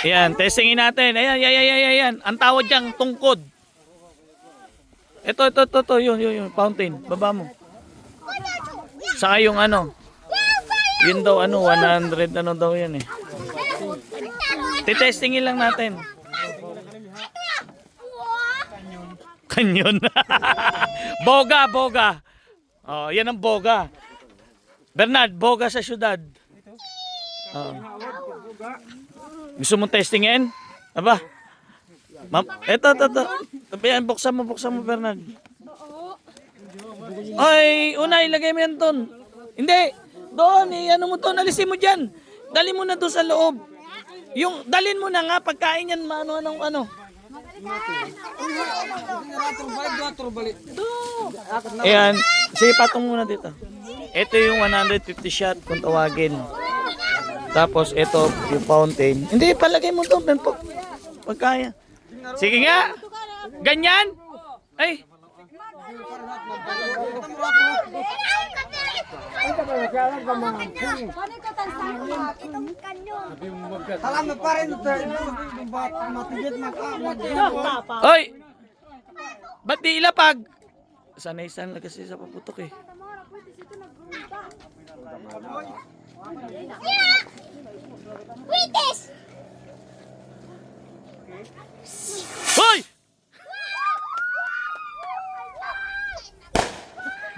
Ayan, testingin natin. Ayan, ayan, ayan, ayan, ayan. Ang tawag diyang tungkod. Ito, ito, ito, ito, yun, yun, yun, fountain. Baba mo. Saka yung ano. Yun daw, ano, 100, ano daw yan eh. Titestingin lang natin. Kanyon. boga, boga. Oh, yan ang boga. Bernard, boga sa syudad. Oh. Gusto mong testingin? Aba. Ma'am, eto, eto, eto. Ayan, buksan mo, buksan mo, Bernard. Ay, una, ilagay mo yan doon. Hindi. Doon, eh, ano mo to, alisin mo dyan. Dali mo na doon sa loob. Yung, dalin mo na nga, pagkain yan, ano, ano, ano. Ayan, sige, patong muna dito. Ito yung 150 shot kung tawagin. Tapos ito yung fountain. Hindi, palagay mo to. Pag, pagkaya. Sige nga. Ganyan. Ay. Oy. Ba't di ilapag? Sanay-san lang kasi sa paputok eh. Waitress! Hoy!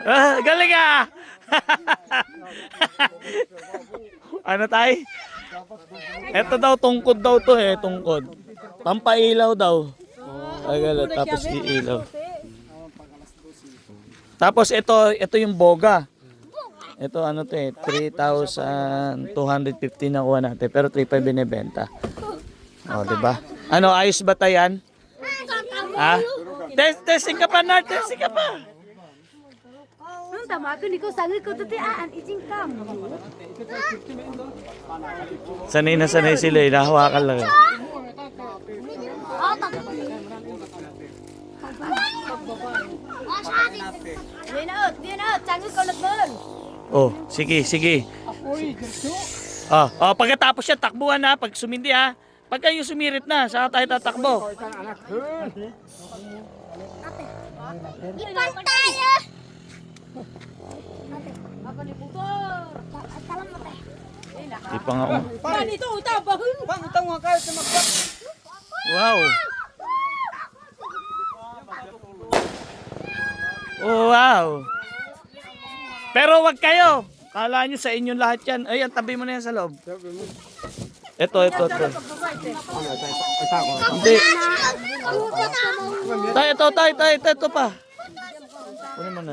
Ah, galing ah! ano tay? Ito daw, tungkod daw to eh, tungkod. Pampailaw daw. Ay, gala, tapos iilaw. Tapos ito, ito yung boga. Ito ano to eh, 3,250 nakuha natin, pero 3,500 binibenta. O, di ba? Ano, ayos ba tayan? Ha? Test, testing ka pa, Nard. Testing ka pa. Ang tama ko, Niko, sagay ko tuti aan, ijing kam. Sanay na sanay sila. Nahawakan lang eh. Oh. Yan out, yan out, sagay ko lagbon. Oh, sige, sige. Oh, oh, pagkatapos yan, takbuhan na. Pag sumindi ha. Pag kayo sumirit na, saka tayo tatakbo. Ipal tayo! Di pa nga oh. Panito, utabahon. Pang utang nga kayo sa magpa. Wow. Oh, wow. Pero wag kayo. Kala nyo sa inyong lahat yan. Ayan, tabi mo na yan sa loob. Ito, ito, ito. Hindi. Tayo, ito, tayo, tayo, ito, ito pa. Kunin mo na.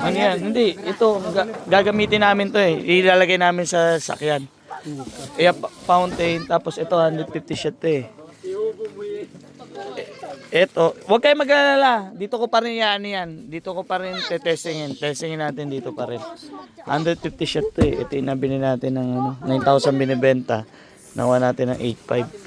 Ano yan? Hindi. Ito, ga- gagamitin namin to eh. Ilalagay namin sa sakyan. Pa- fountain, tapos ito 150 shot eh. Ito, huwag kayo mag-alala. Dito ko pa rin yan yan. Dito ko pa rin tetestingin. Testingin natin dito pa rin. 150 shot to eh. Ito yung nabili natin ng ano, 9,000 binibenta. Nawa natin ng 8,500.